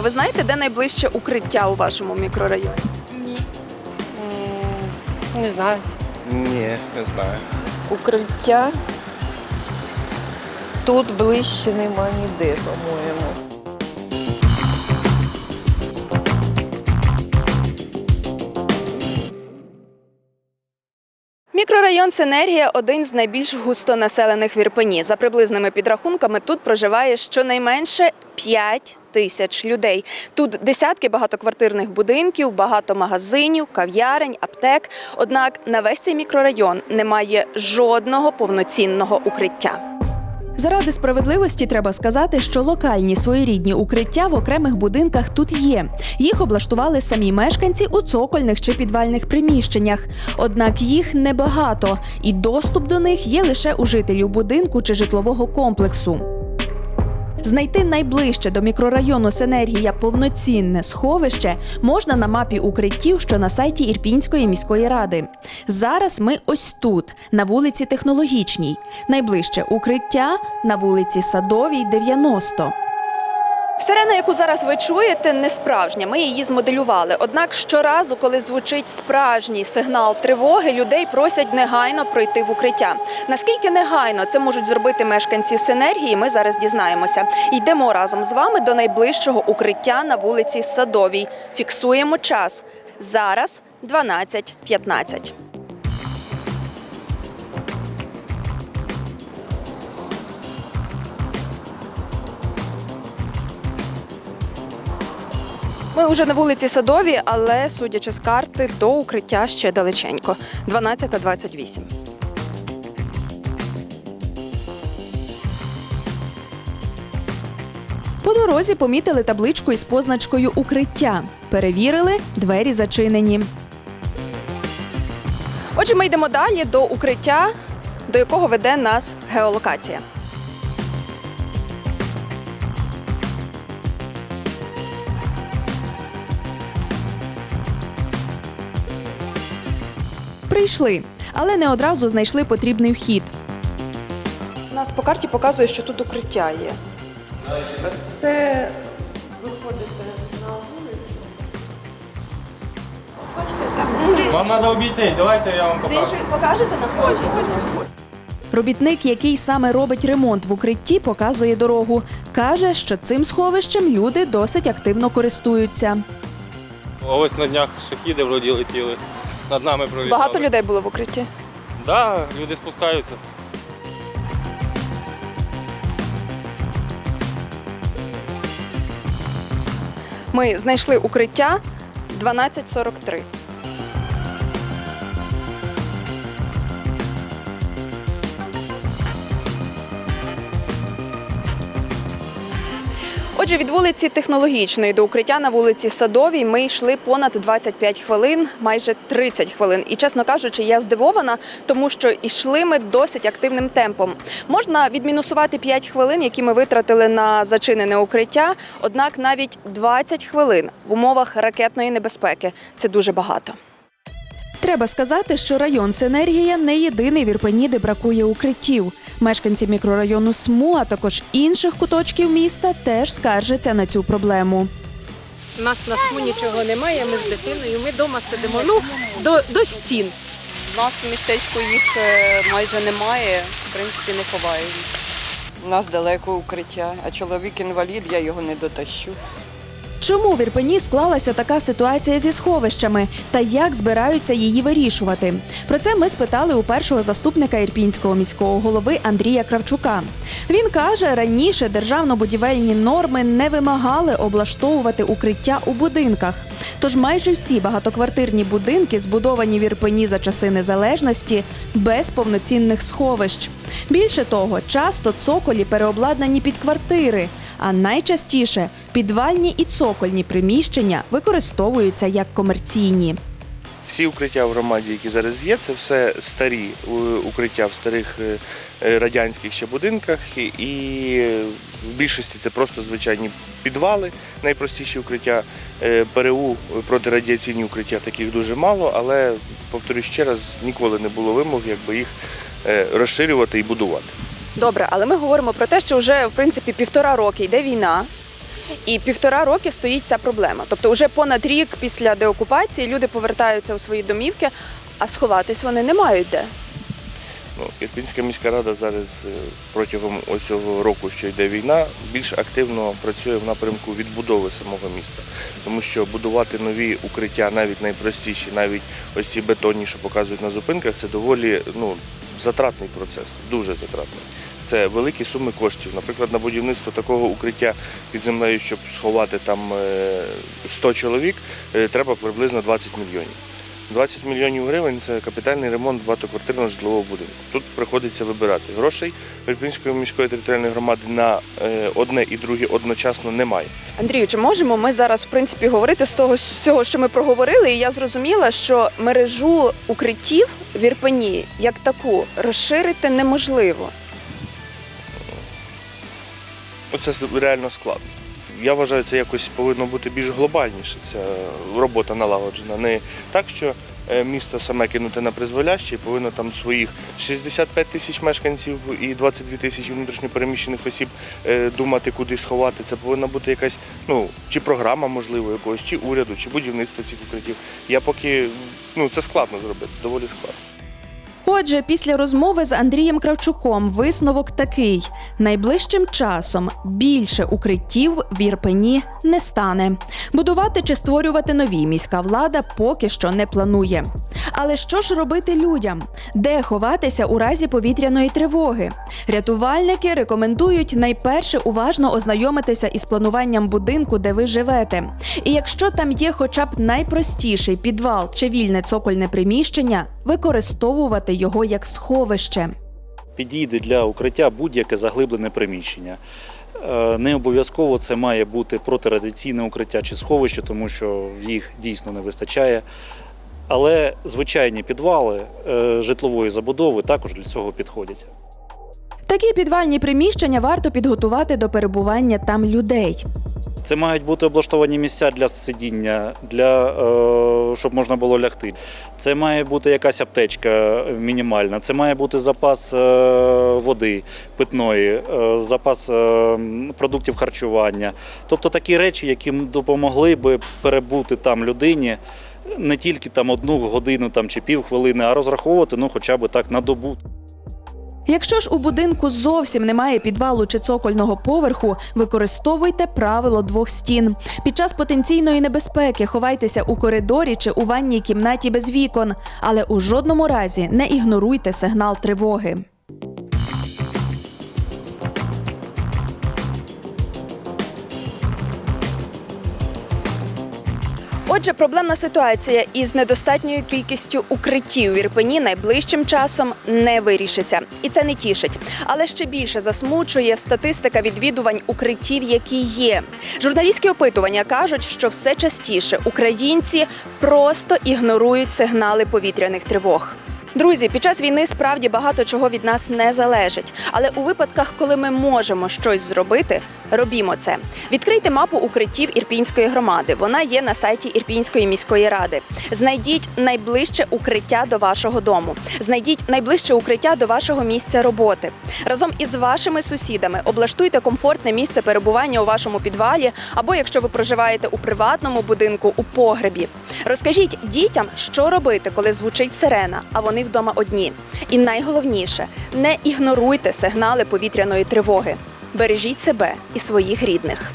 ласка, ви знаєте, де найближче укриття у вашому мікрорайоні? М, Не знаю. Ні, не знаю. Укриття. Тут ближче нема ніде, по-моєму. Мікрорайон Синергія один з найбільш густонаселених в Ірпені. За приблизними підрахунками тут проживає щонайменше 5 тисяч людей. Тут десятки багатоквартирних будинків, багато магазинів, кав'ярень, аптек. Однак на весь цей мікрорайон немає жодного повноцінного укриття. Заради справедливості треба сказати, що локальні своєрідні укриття в окремих будинках тут є. Їх облаштували самі мешканці у цокольних чи підвальних приміщеннях. Однак їх небагато, і доступ до них є лише у жителів будинку чи житлового комплексу. Знайти найближче до мікрорайону Сенергія повноцінне сховище можна на мапі укриттів, що на сайті Ірпінської міської ради. Зараз ми ось тут, на вулиці Технологічній. Найближче укриття на вулиці Садовій, 90. Сирена, яку зараз ви чуєте, не справжня. Ми її змоделювали. Однак щоразу, коли звучить справжній сигнал тривоги, людей просять негайно пройти в укриття. Наскільки негайно це можуть зробити мешканці Синергії, ми зараз дізнаємося. Йдемо разом з вами до найближчого укриття на вулиці Садовій. Фіксуємо час. Зараз 12.15. Ми вже на вулиці Садовій, але судячи з карти, до укриття ще далеченько. 12.28. По дорозі помітили табличку із позначкою Укриття. Перевірили, двері зачинені. Отже, ми йдемо далі до укриття, до якого веде нас геолокація. Прийшли, але не одразу знайшли потрібний вхід. У нас по карті показує, що тут укриття є. Це виходите на вулицю. Вам треба обійти, давайте я вам покажу. покажете нам? Робітник, який саме робить ремонт в укритті, показує дорогу. Каже, що цим сховищем люди досить активно користуються. А Ось на днях шахіди вроді летіли. Над нами пролітали. Багато людей було в укритті. Так, да, люди спускаються. Ми знайшли укриття 1243. Отже, від вулиці Технологічної до укриття на вулиці Садовій ми йшли понад 25 хвилин, майже 30 хвилин. І чесно кажучи, я здивована, тому що йшли ми досить активним темпом. Можна відмінусувати 5 хвилин, які ми витратили на зачинене укриття. Однак навіть 20 хвилин в умовах ракетної небезпеки це дуже багато. Треба сказати, що район Синергія не єдиний в Ірпені, де бракує укриттів. Мешканці мікрорайону СМУ, а також інших куточків міста теж скаржаться на цю проблему. У нас на СМУ нічого немає, ми з дитиною, ми вдома сидимо. Ну, до, до стін. У нас в містечку їх е, майже немає, в принципі, не ховають. У нас далеко укриття, а чоловік інвалід, я його не дотащу. Чому в Ірпені склалася така ситуація зі сховищами та як збираються її вирішувати? Про це ми спитали у першого заступника ірпінського міського голови Андрія Кравчука. Він каже, раніше державно-будівельні норми не вимагали облаштовувати укриття у будинках. Тож майже всі багатоквартирні будинки, збудовані в Ірпені за часи незалежності, без повноцінних сховищ. Більше того, часто цоколі переобладнані під квартири. А найчастіше підвальні і цокольні приміщення використовуються як комерційні. Всі укриття в громаді, які зараз є, це все старі укриття в старих е, е, радянських ще будинках. І- в більшості це просто звичайні підвали, найпростіші укриття. Е, ПРУ протирадіаційні укриття таких дуже мало, але повторюю ще раз, ніколи не було вимог, якби їх розширювати і будувати. Добре, але ми говоримо про те, що вже в принципі півтора роки йде війна. І півтора роки стоїть ця проблема. Тобто, вже понад рік після деокупації люди повертаються у свої домівки, а сховатись вони не мають де. Ну, Ірпінська міська рада зараз е, протягом цього року, що йде війна, більш активно працює в напрямку відбудови самого міста. Тому що будувати нові укриття, навіть найпростіші, навіть ось ці бетонні, що показують на зупинках, це доволі ну, затратний процес, дуже затратний. Це великі суми коштів. Наприклад, на будівництво такого укриття під землею, щоб сховати там е, 100 чоловік, е, треба приблизно 20 мільйонів. 20 мільйонів гривень це капітальний ремонт багатоквартирного житлового будинку. Тут приходиться вибирати. Грошей Ірпінської міської територіальної громади на е, одне і друге одночасно немає. Андрію, чи можемо ми зараз в принципі говорити з того всього, що ми проговорили? І я зрозуміла, що мережу укриттів в Ірпені як таку розширити неможливо. Оце реально складно. Я вважаю, це якось повинно бути більш глобальніше. Ця робота налагоджена. Не так, що е, місто саме кинуте на призволяще і повинно там своїх 65 тисяч мешканців і 22 тисячі внутрішньопереміщених осіб е, думати, куди сховати. Це повинна бути якась, ну, чи програма, можливо, якогось, чи уряду, чи будівництво цих укриттів. Я поки ну, це складно зробити, доволі складно. Отже, після розмови з Андрієм Кравчуком висновок такий: найближчим часом більше укриттів в Ірпені не стане. Будувати чи створювати нові міська влада поки що не планує. Але що ж робити людям? Де ховатися у разі повітряної тривоги? Рятувальники рекомендують найперше уважно ознайомитися із плануванням будинку, де ви живете. І якщо там є хоча б найпростіший підвал чи вільне цокольне приміщення, використовувати його як сховище. підійде для укриття будь-яке заглиблене приміщення. Е, Не обов'язково це має бути протирадіаційне укриття чи сховище, тому що їх дійсно не вистачає. Але звичайні підвали е, житлової забудови також для цього підходять. Такі підвальні приміщення варто підготувати до перебування там людей. Це мають бути облаштовані місця для сидіння, для, е, щоб можна було лягти. Це має бути якась аптечка мінімальна, це має бути запас е, води питної, запас продуктів харчування. Тобто такі речі, які допомогли би перебути там людині не тільки там одну годину там, чи півхвилини, а розраховувати ну, хоча б так на добу. Якщо ж у будинку зовсім немає підвалу чи цокольного поверху, використовуйте правило двох стін. Під час потенційної небезпеки ховайтеся у коридорі чи у ванній кімнаті без вікон, але у жодному разі не ігноруйте сигнал тривоги. Отже, проблемна ситуація із недостатньою кількістю укриттів в Ірпені найближчим часом не вирішиться, і це не тішить. Але ще більше засмучує статистика відвідувань укриттів, які є. Журналістські опитування кажуть, що все частіше українці просто ігнорують сигнали повітряних тривог. Друзі, під час війни справді багато чого від нас не залежить. Але у випадках, коли ми можемо щось зробити, робімо це. Відкрийте мапу укриттів Ірпінської громади. Вона є на сайті Ірпінської міської ради. Знайдіть найближче укриття до вашого дому. Знайдіть найближче укриття до вашого місця роботи. Разом із вашими сусідами облаштуйте комфортне місце перебування у вашому підвалі, або якщо ви проживаєте у приватному будинку, у погребі. Розкажіть дітям, що робити, коли звучить сирена, а вони вдома одні. І найголовніше не ігноруйте сигнали повітряної тривоги. Бережіть себе і своїх рідних.